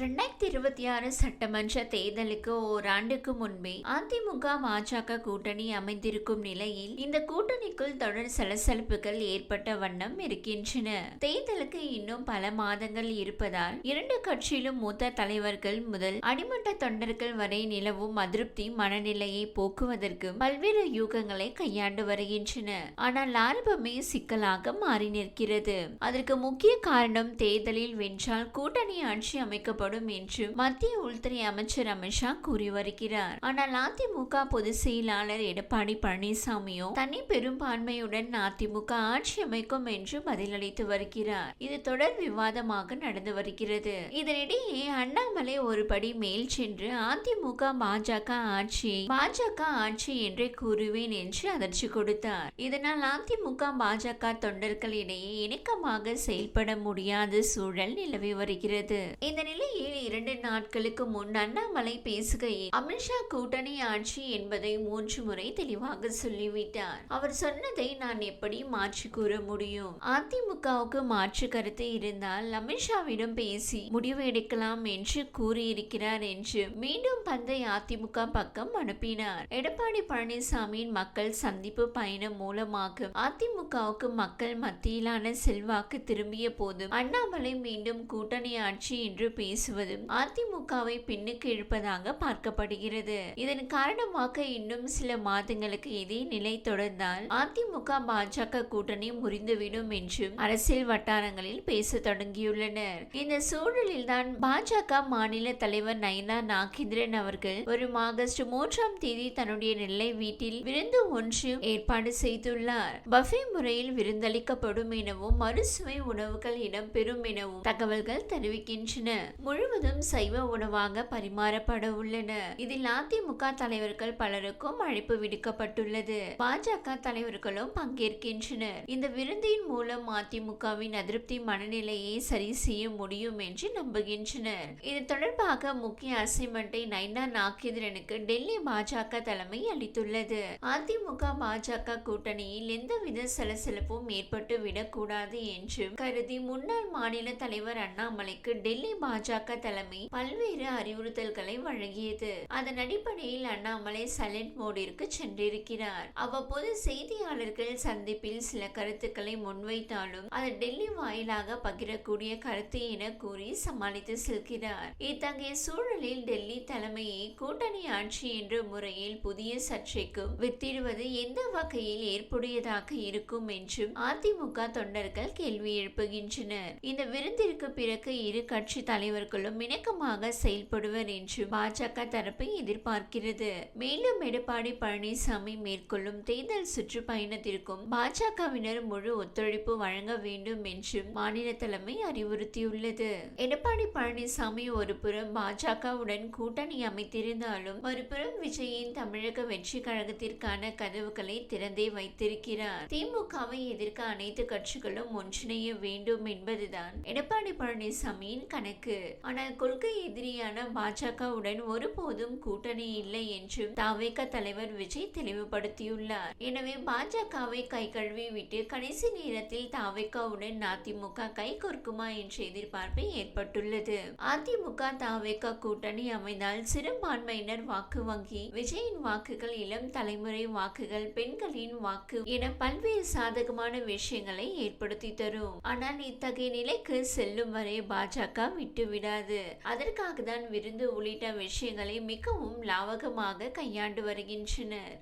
ரெண்டாயிரத்தி இருபத்தி ஆறு சட்டமன்ற தேர்தலுக்கு ஓராண்டுக்கு முன்பே அதிமுக பாஜக கூட்டணி அமைந்திருக்கும் நிலையில் இந்த கூட்டணிக்குள் தொடர் சலசலப்புகள் ஏற்பட்ட வண்ணம் இருக்கின்றன. தேர்தலுக்கு இன்னும் பல மாதங்கள் இருப்பதால் இரண்டு கட்சியிலும் மூத்த தலைவர்கள் முதல் அடிமட்ட தொண்டர்கள் வரை நிலவும் அதிருப்தி மனநிலையை போக்குவதற்கு பல்வேறு யூகங்களை கையாண்டு வருகின்றன. ஆனால் ஆரம்பமே சிக்கலாக மாறி நிற்கிறது. அதற்கு முக்கிய காரணம் தேர்தலில் வென்றால் கூட்டணி ஆட்சி அமைக்கப்படும் செயல்படும் என்று மத்திய உள்துறை அமைச்சர் அமித்ஷா கூறி வருகிறார் ஆனால் அதிமுக பொதுச் செயலாளர் எடப்பாடி பழனிசாமியோ தனி பெரும்பான்மையுடன் அதிமுக ஆட்சி அமைக்கும் என்று பதிலளித்து வருகிறார். இது தொடர் விவாதமாக நடந்து வருகிறது. இதனிடையே அண்ணாமலை ஒரு படி மேல் சென்று அதிமுக பாஜக ஆட்சி பாஜக ஆட்சி என்றே கூறுவேன் என்று அதிர்ச்சி கொடுத்தார். இதனால் அதிமுக பாஜக தொண்டர்களிடையே இணக்கமாக செயல்பட முடியாத சூழல் நிலவி வருகிறது. இந்த நிலை இரண்டு நாட்களுக்கு முன் அண்ணாமலை பேசுகையில் அமித்ஷா கூட்டணி ஆட்சி என்பதை மூன்று முறை தெளிவாக சொல்லிவிட்டார். அவர் சொன்னதை நான் எப்படி மாற்றி கூற முடியும்? அதிமுகவுக்கு மாற்று கருத்து இருந்தால் அமித்ஷாவிடம் பேசி முடிவு எடுக்கலாம் என்று கூறியிருக்கிறார் என்று மீண்டும் பந்தை அதிமுக பக்கம் அனுப்பினார். எடப்பாடி பழனிசாமியின் மக்கள் சந்திப்பு பயணம் மூலமாக அதிமுகவுக்கு மக்கள் மத்தியிலான செல்வாக்கு திரும்பிய போது அண்ணாமலை மீண்டும் கூட்டணி ஆட்சி என்று பேசுவதும் அதிமுகவை பின்னுக்கு இழுப்பதாக பார்க்கப்படுகிறது. இதன் காரணமாக இன்னும் சில மாதங்களுக்கு இதே நிலை தொடர்ந்தால் அதிமுக பாஜக கூட்டணி முறிந்துவிடும் என்றும் அரசியல் வட்டாரங்களில் பேச தொடங்கியுள்ளனர். இந்த சூழலில் தான் பாஜக மாநில தலைவர் நயனா நாகேந்திரன் அவர்கள் வரும் ஆகஸ்ட் மூன்றாம் தேதி தன்னுடைய நெல்லை வீட்டில் விருந்து ஒன்று ஏற்பாடு செய்துள்ளார். பஃபே முறையில் விருந்தளிக்கப்படும் எனவும் மறுசுவை உணவுகள் இடம்பெறும் எனவும் தகவல்கள் தெரிவிக்கின்றன. முழுவதும் சைவ உணவாக பரிமாறப்பட உள்ளன. இதில் அதிமுக தலைவர்கள் பலருக்கும் அழைப்பு விடுக்கப்பட்டுள்ளது. பாஜக தலைவர்களும் பங்கேற்கின்றனர். இந்த விருந்தின் மூலம் அதிமுகவின் அதிருப்தி மனநிலையை சரி செய்ய முடியும் என்று நம்புகின்றனர். இது தொடர்பாக முக்கிய அசைன்மெண்ட்டை நைனா நாகேந்திரனுக்கு டெல்லி பாஜக தலைமை அளித்துள்ளது. அதிமுக பாஜக கூட்டணியில் எந்தவித சலசலப்பும் ஏற்பட்டு விடக்கூடாது என்று கருதி முன்னாள் மாநில தலைவர் அண்ணாமலைக்கு டெல்லி பாஜக தலைமை பல்வேறு அறிவுறுத்தல்களை வழங்கியது. அதன் அடிப்படையில் அண்ணாமலை சைலண்ட் மோடிற்கு சென்றிருக்கிறார். அவ்வப்போது செய்தியாளர்கள் சந்திப்பில் சில கருத்துக்களை முன்வைத்தாலும் அது டெல்லி வாயிலாக பகிரக்கூடிய கருத்து என கூறி சமாளித்து செல்கிறார். இத்தகைய சூழலில் டெல்லி தலைமையை கூட்டணி ஆட்சி என்ற முறையில் புதிய சர்ச்சைக்கும் வித்திடுவது எந்த வகையில் ஏற்புடையதாக இருக்கும் என்றும் அதிமுக தொண்டர்கள் கேள்வி எழுப்புகின்றனர். இந்த விருந்திற்கு பிறகு இரு கட்சி தலைவர்கள் தலைவர்களும் இணக்கமாக செயல்படுவர் என்று பாஜக தரப்பு எதிர்பார்க்கிறது. மேலும் எடப்பாடி பழனிசாமி மேற்கொள்ளும் தேர்தல் சுற்றுப்பயணத்திற்கும் பாஜகவினர் முழு ஒத்துழைப்பு வழங்க வேண்டும் என்றும் மாநில தலைமை அறிவுறுத்தியுள்ளது. எடப்பாடி பழனிசாமி ஒருபுறம் பாஜகவுடன் கூட்டணி அமைத்திருந்தாலும் மறுபுறம் விஜயின் தமிழக வெற்றி கழகத்திற்கான கதவுகளை திறந்தே வைத்திருக்கிறார். திமுகவை எதிர்க்க அனைத்து கட்சிகளும் ஒன்றிணைய வேண்டும் என்பதுதான் எடப்பாடி பழனிசாமியின் கணக்கு. ஆனால் கொள்கை எதிரியான பாஜகவுடன் ஒருபோதும் கூட்டணி இல்லை என்றும் தாவேக தலைவர் விஜய் தெளிவுபடுத்தியுள்ளார். எனவே பாஜகவை கை கழுவி விட்டு கடைசி நேரத்தில் தாவேகாவுடன் அதிமுக கை கோர்க்குமா என்ற எதிர்பார்ப்பு ஏற்பட்டுள்ளது. அதிமுக தாவேக கூட்டணி அமைந்தால் சிறுபான்மையினர் வாக்கு வங்கி விஜயின் வாக்குகள் இளம் தலைமுறை வாக்குகள் பெண்களின் வாக்கு என பல்வேறு சாதகமான விஷயங்களை ஏற்படுத்தி தரும். ஆனால் இத்தகைய நிலைக்கு செல்லும் வரை பாஜக விட்டுவிட முடியாது. அதற்காக தான் விருந்து உள்ளிட்ட விஷயங்களை மிகவும் லாவகமாக கையாண்டு வருகின்றனர்.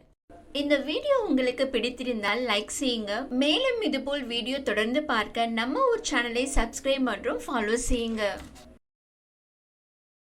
இந்த வீடியோ உங்களுக்கு பிடித்திருந்தால் லைக் செய்யுங்க. மேலும் இதுபோல் வீடியோ தொடர்ந்து பார்க்க நம்ம ஒரு சேனலை சப்ஸ்கிரைப் மற்றும் ஃபாலோ செய்யுங்க.